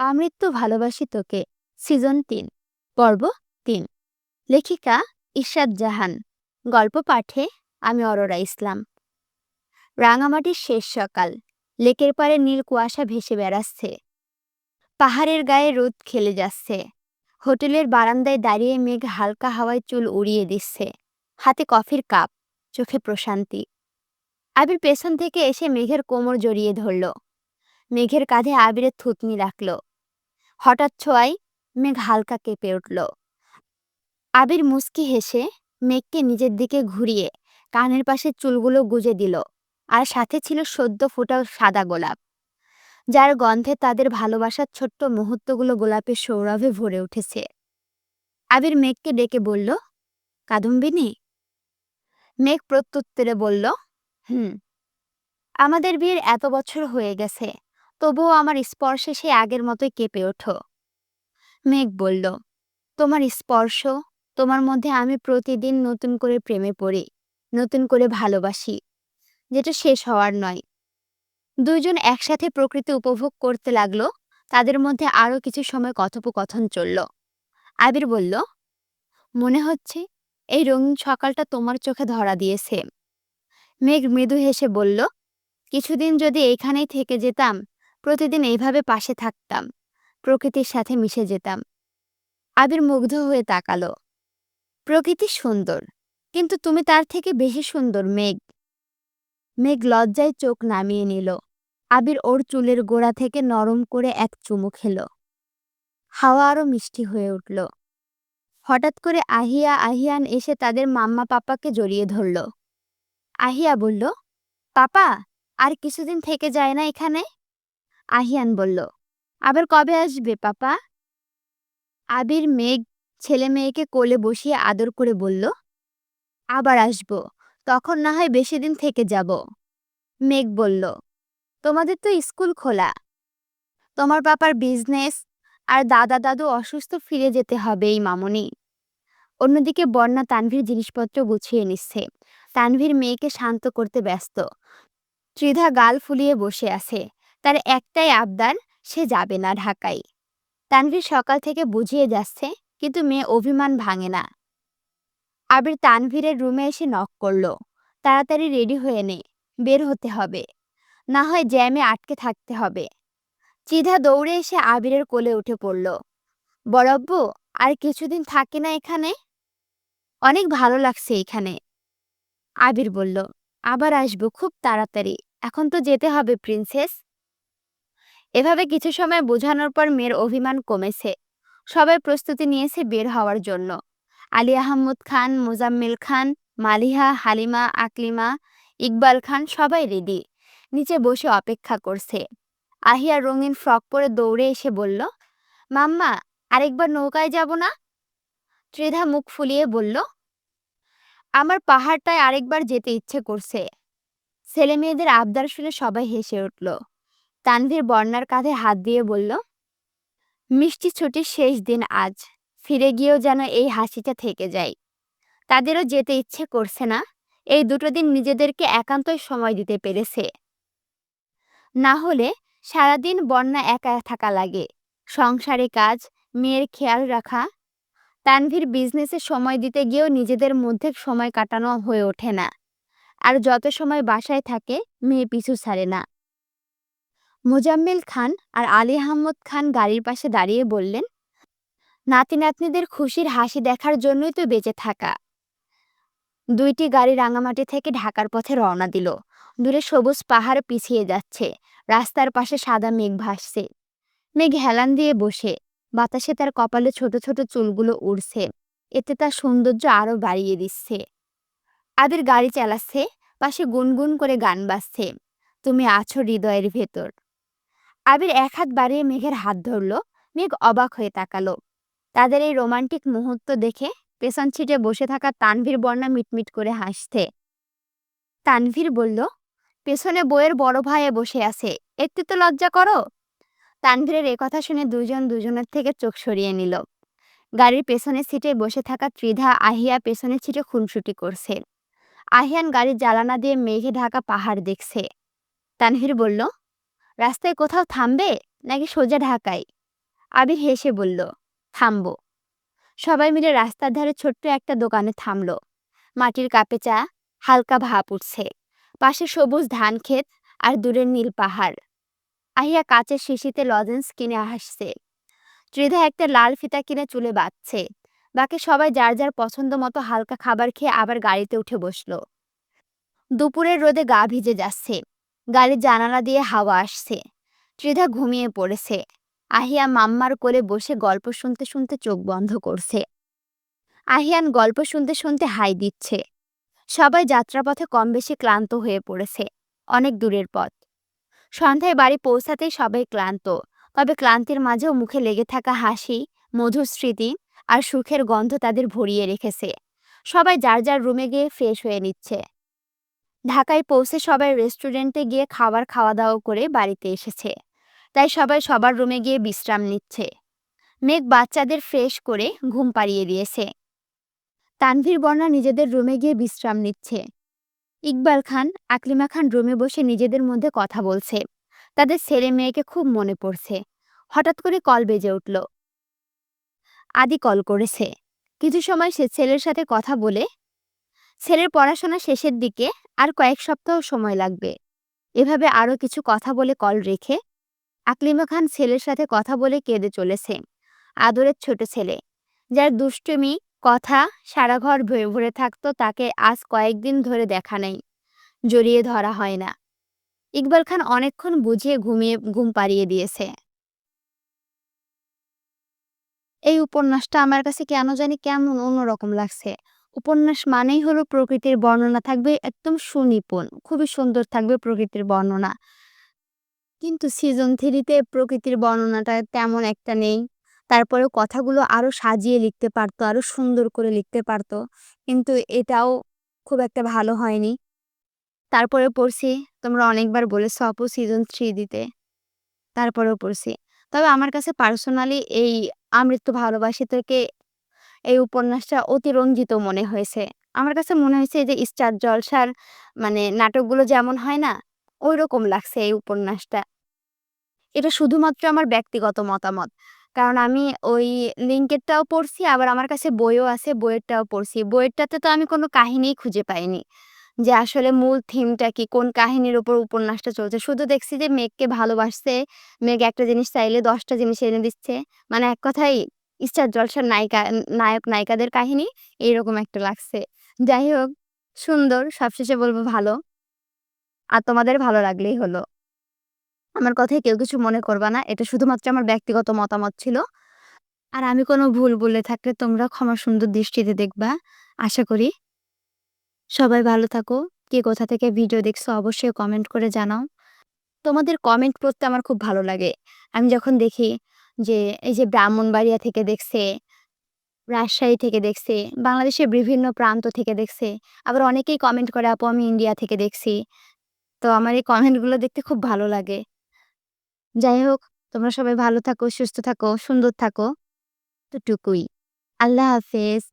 আমৃত্যু ভালোবাসি তোকে, সিজন তিন, পর্ব তিন। লেখিকা ইশরাত জাহান, গল্প পাঠে আমি অরোরা ইসলাম। রাঙামাটির শেষ সকাল, লেকের পারে নীল কুয়াশা ভেসে বেড়াচ্ছে। পাহাড়ের গায়ে রোদ খেলে যাচ্ছে। হোটেলের বারান্দায় দাঁড়িয়ে মেঘ হালকা হাওয়ায় চুল উড়িয়ে দিচ্ছে। হাতে কফির কাপ, চোখে প্রশান্তি। আবির পেছন থেকে এসে মেঘের কোমর জড়িয়ে ধরল। মেঘের কাঁধে আবিরের থুতনি রাখল। হঠাৎ ছোঁয়ায় মেঘ হালকা কেঁপে উঠল। আবির মুস্কি হেসে মেঘকে নিজের দিকে ঘুরিয়ে কানের পাশে চুলগুলো গুজে দিল আর সাথে ছিল সদ্য ফোটা সাদা গোলাপ। যার গন্ধে তাদের ভালোবাসার ছোট্ট মুহূর্তগুলো গোলাপের সৌরভে ভরে উঠেছে। আবির মেঘকে ডেকে বলল, কাদম্বিনী? মেঘ প্রত্যুত্তরে বলল, হুম, আমাদের বিয়ের এত বছর হয়ে গেছে। তবুও আমার স্পর্শে সে আগের মতোই কেঁপে ওঠো। মেঘ বলল, তোমার স্পর্শ, তোমার মধ্যে আমি প্রতিদিন নতুন করে প্রেমে পড়ি, নতুন করে ভালোবাসি, যেটা শেষ হওয়ার নয়। দুইজন একসাথে প্রকৃতি উপভোগ করতে লাগল, তাদের মধ্যে আরও কিছু সময় কথোপকথন চলল। আবির বলল, মনে হচ্ছে এই রঙিন সকালটা তোমার চোখে ধরা দিয়েছে। মেঘ মৃদু হেসে বলল, কিছুদিন যদি এইখানেই থেকে যেতাম প্রতিদিন এইভাবে পাশে থাকতাম, প্রকৃতির সাথে মিশে যেতাম। আবির মুগ্ধ হয়ে তাকালো। প্রকৃতি সুন্দর, কিন্তু তুমি তার থেকে বেশি সুন্দর, মেঘ। মেঘ লজ্জায় চোখ নামিয়ে নিল। আবির ওর চুলের গোড়া থেকে নরম করে এক চুমু খেল। হাওয়া আরও মিষ্টি হয়ে উঠল। হঠাৎ করে আহিয়া আহিয়ান এসে তাদের মাম্মা পাপাকে জড়িয়ে ধরল। আহিয়া বলল, পাপা, আর কিছুদিন থেকে যায় না এখানে? আহিয়ান বলল, আবার কবে আসবে, পাপা? আবির মেঘ, ছেলে মেয়েকে কোলে বসিয়ে আদর করে বলল, আবার আসব, তখন না হয় বেশি দিন থেকে যাব। মেঘ বলল, তোমাদের তো স্কুল খোলা। তোমার পাপার বিজনেস আর দাদা দাদু অসুস্থ ফিরে যেতে হবে এই মামনি। অন্যদিকে বন্যা তানভীর জিনিসপত্র গুছিয়ে নিচ্ছে। তানভীর মেয়েকে শান্ত করতে ব্যস্ত। ত্রিধা গাল ফুলিয়ে বসে আছে। তার একটাই আবদার, সে যাবে না ঢাকায়। তানভীর সকাল থেকে বুঝিয়ে যাচ্ছে, কিন্তু মেয়ে অভিমান ভাঙে না। আবির তানভীরের রুমে এসে নক করল। তাড়াতাড়ি রেডি হয়ে নে, বের হতে হবে। না হয় জ্যামে আটকে থাকতে হবে। চিধা দৌড়ে এসে আবিরের কোলে উঠে পড়ল। বড়ব্বু আর কিছুদিন থাকে না এখানে? অনেক ভালো লাগছে এখানে। আবির বলল, আবার আসব, খুব তাড়াতাড়ি। এখন তো যেতে হবে প্রিন্সেস এভাবে কিছু সময় বোঝানোর পর মেয়ের অভিমান কমেছে। সবাই প্রস্তুতি নিয়েছে বের হওয়ার জন্য। আলী আহমদ খান, মোজাম্মেল খান, মালিহা, হালিমা, আকলিমা, ইকবাল খান সবাই রেডি নিচে বসে অপেক্ষা করছে। আহিয়া রঙিন ফ্রক পরে দৌড়ে এসে বলল, মাম্মা, আরেকবার নৌকায় যাব না? ত্রিধা মুখ ফুলিয়ে বলল, আমার পাহাড়টায় আরেকবার যেতে ইচ্ছে করছে। ছেলে মেয়েদের আবদার শুনে সবাই হেসে উঠল। তানভীর বর্ণার কাঁধে হাত দিয়ে বলল, মিষ্টি ছুটির শেষ দিন আজ। ফিরে গিয়েও যেন এই হাসিটা থেকে যায়। তাদেরও যেতে ইচ্ছে করছে না। এই দুটো দিন নিজেদেরকে একান্তই সময় দিতে পেরেছে। না হলে সারাদিন বন্যা একা থাকা লাগে। সংসারে কাজ, মেয়ের খেয়াল রাখা। তানভীর বিজনেসে সময় দিতে গিয়েও নিজেদের মধ্যে সময় কাটানো হয়ে ওঠে না। আর যত সময় বাসায় থাকে, মেয়ে পিছু ছাড়ে না। মোজাম্মেল খান আর আলী আহমদ খান গাড়ির পাশে দাঁড়িয়ে বললেন, নাতি নাতনিদের খুশির হাসি দেখার জন্যই তো বেঁচে থাকা। দুইটি গাড়ি রাঙামাটি থেকে ঢাকার পথে রওনা দিল। দূরে সবুজ পাহাড় পিছিয়ে যাচ্ছে। রাস্তার পাশে সাদা মেঘ ভাসছে। মেঘ হেলান দিয়ে বসে। বাতাসে তার কপালে ছোট ছোট চুলগুলো উড়ছে। এতে তার সৌন্দর্য আরও বাড়িয়ে দিচ্ছে। আবির গাড়ি চালাচ্ছে, পাশে গুনগুন করে গান বাজছে। তুমি আছো হৃদয়ের ভেতর। আবির এক হাত বাড়িয়ে মেঘের হাত ধরল। মেঘ অবাক হয়ে তাকালো। তাদের এই রোমান্টিক মুহূর্ত দেখে পেছন ছিটে বসে থাকা তানভীর বর্ণা মিটমিট করে হাসতে তানভীর বলল, পেছনে বইয়ের বড় ভাইয়ে বসে আছে, একটু তো লজ্জা করো। তানভীরের কথা শুনে দুজন দুজনের থেকে চোখ সরিয়ে নিল। গাড়ির পেছনের সিটে বসে থাকা ত্রিধা আহিয়া পেছনের সিটে খুনসুটি করছে। আহিয়ান গাড়ির জ্বালানা দিয়ে মেঘে ঢাকা পাহাড় দেখছে। তানভীর বলল রাস্তায় কোথাও থামবে নাকি সোজা ঢাকায়? আবির হেসে বলল, থামব। সবাই মিলে রাস্তার ধারে ছোট্ট একটা দোকানে থামল। মাটির কাপে চা, হালকা ভাপ উঠছে। পাশে সবুজ ধান ক্ষেত আর দূরের নীল পাহাড়। আহিয়া কাচের শিশিতে লজেন্স কিনে হাসছে ত্রিধা একটা লাল ফিতা কিনে চুলে বাঁধছে। বাকি সবাই যার যার পছন্দ মতো হালকা খাবার খেয়ে আবার গাড়িতে উঠে বসল। দুপুরের রোদে গা ভিজে যাচ্ছে। গাড়ির জানালা দিয়ে হাওয়া আসছে। ত্রিধা ঘুমিয়ে পড়েছে। আহিয়া মাম্মার কোলে বসে গল্প শুনতে শুনতে চোখ বন্ধ করছে। আহিয়ান গল্প শুনতে শুনতে হাই দিচ্ছে। সবাই যাত্রাপথে কম বেশি ক্লান্ত হয়ে পড়েছে। অনেক দূরের পথ। সন্ধ্যায় বাড়ি পৌঁছাতেই সবাই ক্লান্ত। তবে ক্লান্তির মাঝেও মুখে লেগে থাকা হাসি, মধুর স্মৃতি আর সুখের গন্ধ তাদের ভরিয়ে রেখেছে। সবাই যার যার রুমে গিয়ে ফ্রেশ হয়ে নিচ্ছে। ঢাকায় পৌঁছে সবাই রেস্টুরেন্টে গিয়ে খাবার খাওয়া দাওয়া করে বাড়িতে এসেছে। তাই সবাই সবার রুমে গিয়ে বিশ্রাম নিচ্ছে। মেঘ বাচ্চাদের ফ্রেশ করে ঘুম পাড়িয়ে দিয়েছে। তানভীর বর্ণা নিজেদের রুমে গিয়ে বিশ্রাম নিচ্ছে। ইকবাল খান, আকলিমা খান রুমে বসে নিজেদের মধ্যে কথা বলছে। তাদের ছেলে মেয়েকে খুব মনে পড়ছে। হঠাৎ করে কল বেজে উঠল। আদি কল করেছে। কিছু সময় সে ছেলের সাথে কথা বলে ছেলের পড়াশোনা শেষের দিকে আর কয়েক সপ্তাহ সময় লাগবে। এভাবে আরও কিছু কথা বলে কল রেখে আকলিমা খান ছেলের সাথে কথা বলে কেঁদে চলেছে। আদরের ছোট ছেলে, যার দুষ্টুমি, কথা, সারা ঘর ভরে থাকতো, তাকে আজ কয়েকদিন ধরে দেখা নেই, জড়িয়ে ধরা হয় না। ইকবাল খান অনেকক্ষণ বুঝিয়ে ঘুমিয়ে, ঘুম পাড়িয়ে দিয়েছে। এই উপন্যাসটা আমার কাছে কেন জানি কেমন অন্যরকম লাগছে। উপন্যাস মানেই হলো প্রকৃতির বর্ণনা থাকবে একদম সুনিপুণ, খুবই সুন্দর থাকবে প্রকৃতির বর্ণনা। কিন্তু সিজন থ্রিতে প্রকৃতির বর্ণনাটা তেমন একটা নেই। তারপরে কথাগুলো আরও সাজিয়ে লিখতে পারতো আরও সুন্দর করে লিখতে পারতো। কিন্তু এটাও খুব একটা ভালো হয়নি। তারপরে পড়ছি, তোমরা অনেকবার বলেছ আপু সিজন থ্রি দিতে। তারপরেও পড়ছি। তবে আমার কাছে পার্সোনালি এই আমৃত্যু ভালোবাসি থেকে এই উপন্যাসটা অতিরঞ্জিত মনে হয়েছে। আমার কাছে মনে হয়েছে যে স্টার জলসার মানে নাটকগুলো যেমন হয় না ওই রকম লাগছে এই উপন্যাসটা। এটা শুধুমাত্র আমার ব্যক্তিগত মতামত। কারণ আমি ওই লিঙ্কেরটাও পড়ছি, আবার আমার কাছে বইও আছে, বইয়েরটাও পড়ছি। বইয়েরটাতে তো আমি কোনো কাহিনীই খুঁজে পাইনি, যে আসলে মূল থিমটা কি, কোন কাহিনীর উপর উপন্যাসটা চলছে। শুধু দেখছি যে মেঘকে ভালোবাসছে, মেঘ একটা জিনিস চাইলে দশটা জিনিস এনে দিচ্ছে। মানে এক কথাই স্টার জলসার নায়িকা নায়ক নায়িকাদের কাহিনী এইরকম একটা লাগছে। যাই হোক, সুন্দর, সবশেষে বলব ভালো। আর তোমাদের ভালো লাগলেই হলো। আমার কথায় কেউ কিছু মনে করবা না, এটা শুধুমাত্র আমার ব্যক্তিগত মতামত ছিল। আর আমি কোনো ভুল বলে থাকলে তোমরা ক্ষমা সুন্দর দৃষ্টিতে দেখবা, আশা করি। সবাই ভালো থাকো। কে কোথা থেকে ভিডিও দেখছ অবশ্যই কমেন্ট করে জানাও। তোমাদের কমেন্ট পড়তে আমার খুব ভালো লাগে। আমি যখন দেখি যে, এই যে ব্রাহ্মণবাড়িয়া থেকে দেখছে, রাজশাহী থেকে দেখছে, বাংলাদেশের বিভিন্ন প্রান্ত থেকে দেখছে, আবার অনেকেই কমেন্ট করে, আপু, আমি ইন্ডিয়া থেকে দেখছি। তো আমার এই কমেন্টগুলো দেখতে খুব ভালো লাগে। যাই হোক, তোমরা সবাই ভালো থাকো, সুস্থ থাকো, সুন্দর থাকো। তো টুকুই আল্লাহ হাফেজ।